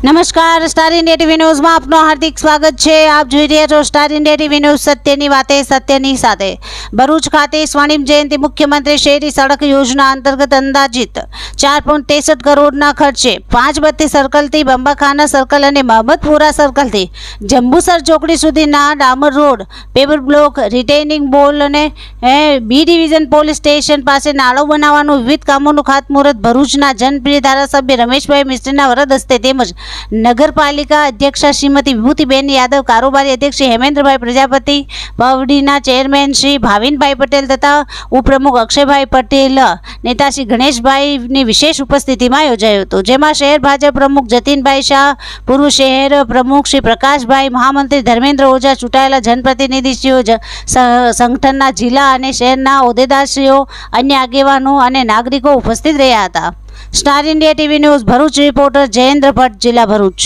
નમસ્કાર star India TV ન્યૂઝમાં આપનું હાર્દિક સ્વાગત છે. આપ જોઈ રહ્યા છો સ્ટાર ઇન્ડિયા ટીવી ન્યૂઝ સત્યની વાતે, સત્યની સાથે. ભરૂચ ખાતે સ્વર્ણિમ જયંતિ મુખ્યમંત્રી શહેરી સડક યોજના અંતર્ગત અંદાજિત ચાર પોઈન્ટ ત્રેસઠ કરોડના ખર્ચે પાંચ બત્તી સર્કલથી બંબાખાના સર્કલ અને મહમદપુરા સર્કલથી જંબુસર ચોકડી સુધીના ડામર રોડ પેપર બ્લોક, રિટેનિંગ બોલ અને બી ડિવિઝન પોલીસ સ્ટેશન પાસે નાળો બનાવવાનું વિવિધ કામોનું ખાતમુહૂર્ત ભરૂચના જનપ્રિય ધારાસભ્ય રમેશભાઈ મિસ્ત્રીના વરદ હસ્તે તેમજ નગરપાલિકા અધ્યક્ષા શ્રીમતી વિભૂતિબેન યાદવ, કારોબારી અધ્યક્ષ હેમેન્દ્રભાઈ પ્રજાપતિ પવડીના ચેરમેન શ્રી ભાવિનભાઈ પટેલ તથા ઉપપ્રમુખ અક્ષયભાઈ પટેલ, નેતા શ્રી ગણેશભાઈની વિશેષ ઉપસ્થિતિમાં યોજાયું હતું, જેમાં શહેર ભાજપ પ્રમુખ જતીનભાઈ શાહ, પૂર્વ શહેર પ્રમુખ શ્રી પ્રકાશભાઈ, મહામંત્રી ધર્મેન્દ્ર ઓઝા, ચૂંટાયેલા જનપ્રતિનિધિશ્રીઓ સંગઠનના જિલ્લા અને શહેરના હોદ્દેદારશ્રીઓ, અન્ય આગેવાનો અને નાગરિકો ઉપસ્થિત રહ્યા હતા. Star India TV news Bharuch reporter Jayendra Bhatt જિલ્લા ભરૂચ.